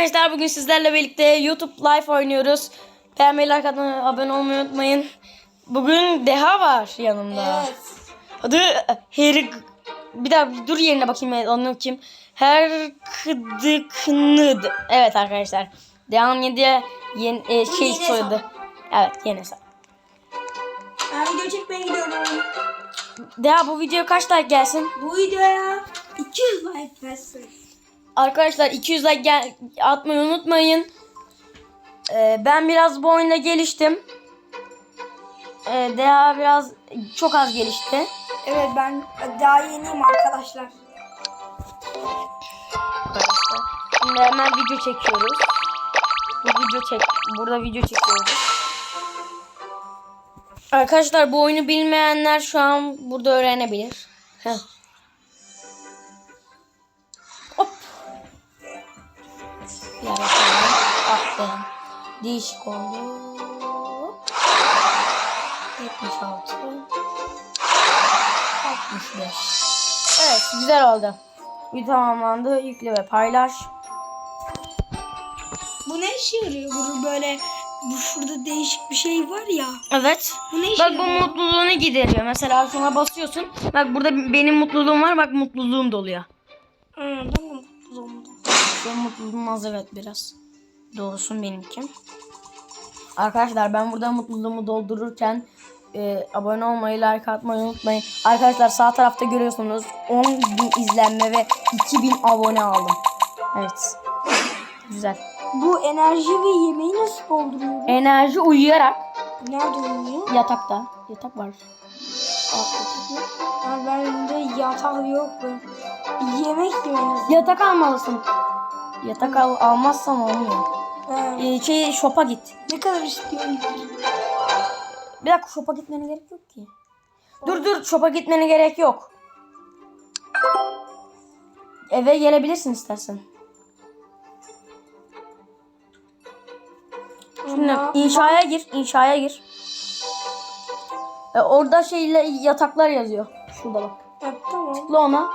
arkadaşlar bugün sizlerle birlikte YouTube Live oynuyoruz. Beğenmeyi, like atmayı, abone olmayı unutmayın. Bugün Deha var yanımda. Evet. Adı Her... Bir daha bir dur yerine bakayım onu kim? Herkıdıknıd. Evet arkadaşlar. Deha'nın yediye yeni, e, şey yeni soyadı. hesap. Evet yeni hesap. Ben video çekmeye gidiyorum. Deha bu video kaç like gelsin? Bu videoya 200 like gelsin. Arkadaşlar 200 like gel atmayı unutmayın. Ee, ben biraz bu oyunda geliştim. Ee, Deha biraz çok az gelişti. Evet ben daha yeniyim arkadaşlar. Arkadaşlar. Şimdi hemen video çekiyoruz. Bu video çek burada video çekiyoruz. Arkadaşlar bu oyunu bilmeyenler şu an burada öğrenebilir. Heh. Yaratalım. Aferin. Değişik oldu. 76. 65. Evet güzel oldu. Bir tamamlandı. Yükle ve paylaş. Bu ne işe yarıyor? Bu böyle bu şurada değişik bir şey var ya. Evet. Bu ne işe Bak bu yarıyor? mutluluğunu gideriyor. Mesela şuna basıyorsun. Bak burada benim mutluluğum var. Bak mutluluğum doluyor. Ben de. Benim mutluluğum az evet biraz. Doğrusun benimki. Arkadaşlar ben burada mutluluğumu doldururken e, abone olmayı, like atmayı unutmayın. Arkadaşlar sağ tarafta görüyorsunuz 10 bin izlenme ve 2000 abone aldım. Evet. Güzel. Bu enerji ve yemeği nasıl dolduruyor? Enerji uyuyarak Nerede oluyor? yatakta. Yatak var. Ha, bende yatak yok be. Yemek yemeniz. Yatak almalısın. Yatak al, almazsan olmuyor. Ha, Ee, şey shop'a git. ne kadar istiyorsun? Bir dakika shop'a gitmene gerek yok ki. Dur dur shop'a gitmene gerek yok. Eve gelebilirsin istersen. Şimdi inşaya gir, inşaya gir. E, orada şeyle yataklar yazıyor. Şurada bak. Tamam. Tıkla ona.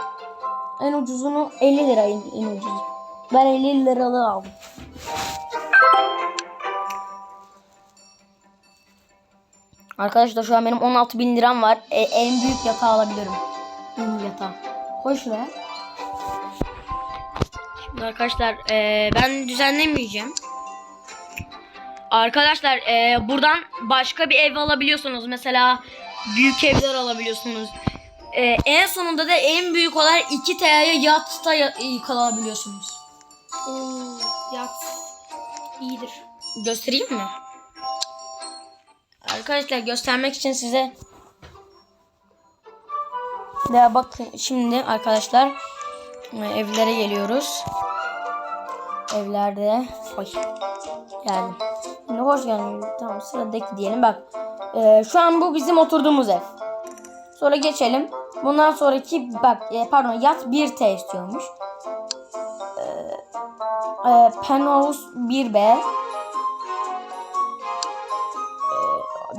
En ucuzunu 50 lira en, en ucuzu. Ben 50 liralığı aldım. Arkadaşlar şu an benim 16 bin liram var. E, en büyük yatağı alabilirim. En büyük yatağı. Koy şuraya. Şimdi arkadaşlar e, ben düzenlemeyeceğim. Arkadaşlar e, buradan başka bir ev alabiliyorsunuz. Mesela büyük evler alabiliyorsunuz. E, en sonunda da en büyük olarak 2 TL'ye yatta ya- kalabiliyorsunuz. Yat. İyidir. Göstereyim mi? Arkadaşlar göstermek için size ya bakın şimdi arkadaşlar e, evlere geliyoruz. Evlerde Oy. Geldim. Şimdi hoş geldin. Tamam sıradaki diyelim bak. e, şu an bu bizim oturduğumuz ev. Sonra geçelim. Bundan sonraki bak e, pardon yat 1T istiyormuş. E, e, penthouse 1B.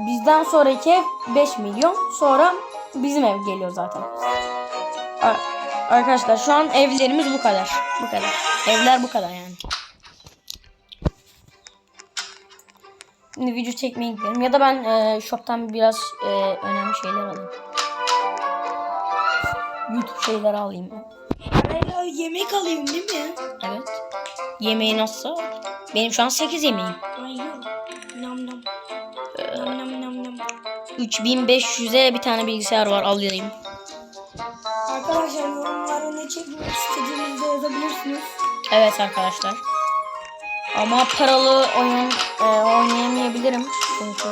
Bizden sonraki ev 5 milyon. Sonra bizim ev geliyor zaten. Ar- Arkadaşlar şu an evlerimiz bu kadar. Bu kadar. Evler bu kadar yani. Şimdi video çekmeye gidelim. Ya da ben e, shop'tan biraz e, önemli şeyler alayım. YouTube şeyleri alayım. Yemek alayım değil mi? Evet. Yemeği nasıl? Benim şu an 8 yemeğim. Ay yok. Nam nam. Nam nam nam nam. 3500'e bir tane bilgisayar var alayım. Arkadaşlar yorumlara ne çekmek istediğinizi de yazabilirsiniz. Evet arkadaşlar. Ama paralı oyun e, oynayamayabilirim. Çünkü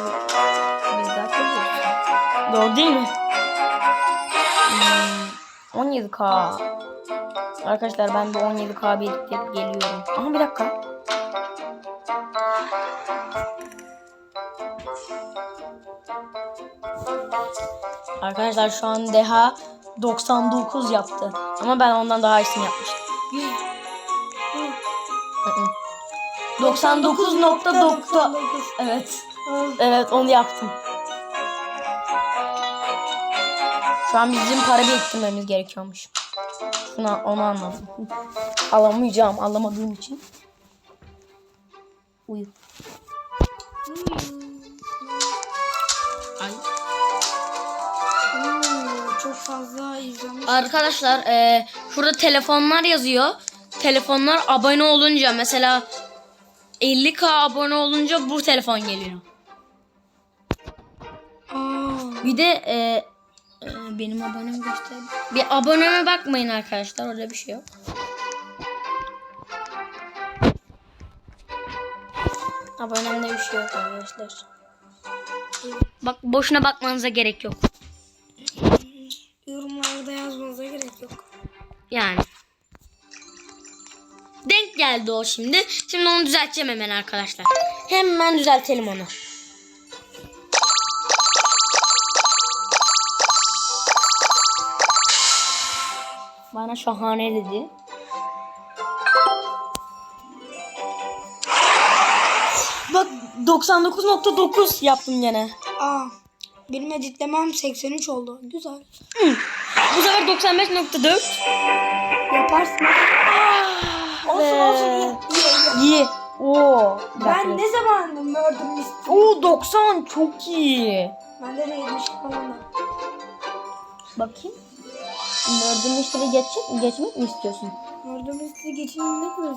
biz daha çocuğuz. Doğru değil mi? Hmm, 17k. Arkadaşlar ben bu 17k biriktirip geliyorum. Aha bir dakika. Arkadaşlar şu an Deha 99 yaptı. Ama ben ondan daha iyisini yapmıştım. 99.9 Evet. Evet onu yaptım. Şu an bizim para biriktirmemiz gerekiyormuş. Şuna onu anladım. Alamayacağım alamadığım için. Uyu. Ay. Oo, çok fazla izlenmiş. Arkadaşlar e, şurada telefonlar yazıyor. Telefonlar abone olunca mesela 50k abone olunca bu telefon geliyor. Aa, Bir de e, benim abonemi göster. Bir aboneme bakmayın arkadaşlar orada bir şey yok. Abonemde bir şey yok arkadaşlar. Bak boşuna bakmanıza gerek yok. yorumlarda yazmanıza gerek yok. Yani. Denk geldi o şimdi. Şimdi onu düzelteceğim hemen arkadaşlar. Hemen düzeltelim onu. Bana şahane dedi. Bak 99.9 yaptım gene. Aa, benim editlemem 83 oldu. Güzel. Bu sefer 95.4. Yaparsın. olsun olsun. iyi, iyi, iyi. İyi. Oo. dakika. Ben ne zaman Murder Mystery? Oo 90 çok iyi. Bende de 70 falan var. Bakayım. Murder Mystery geçecek, geçmek mi istiyorsun? Murder Mystery geçince ne kadar?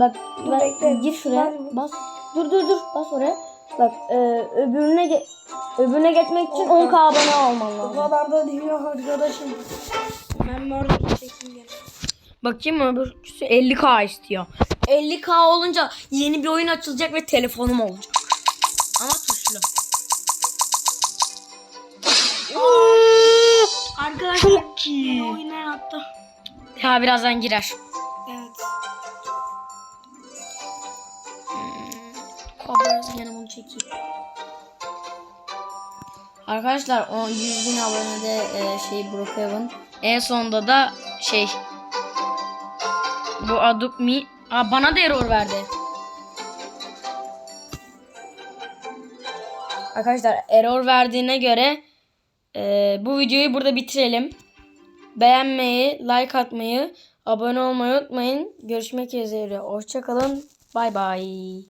Bak Dur, ben- bekle. gir şuraya Ben- bas. Dur dur dur bas oraya. Bak e, öbürüne ge- öbürüne geçmek için Oldu. 10k abone olman O lazım. kadar da değil arkadaşım. Ben çekeyim gene. Bakayım öbürküsü 50k istiyor. 50k olunca yeni bir oyun açılacak ve telefonum olacak. Ama tuşlu. Ya birazdan girer. Evet. Biraz gene bunu çekeyim. Arkadaşlar o 100 bin abonede e, şey Brookhaven. En sonunda da şey bu Adobe Me Aa, bana da error verdi. Arkadaşlar error verdiğine göre e, bu videoyu burada bitirelim. Beğenmeyi, like atmayı, abone olmayı unutmayın. Görüşmek üzere. Hoşçakalın. Bay bay.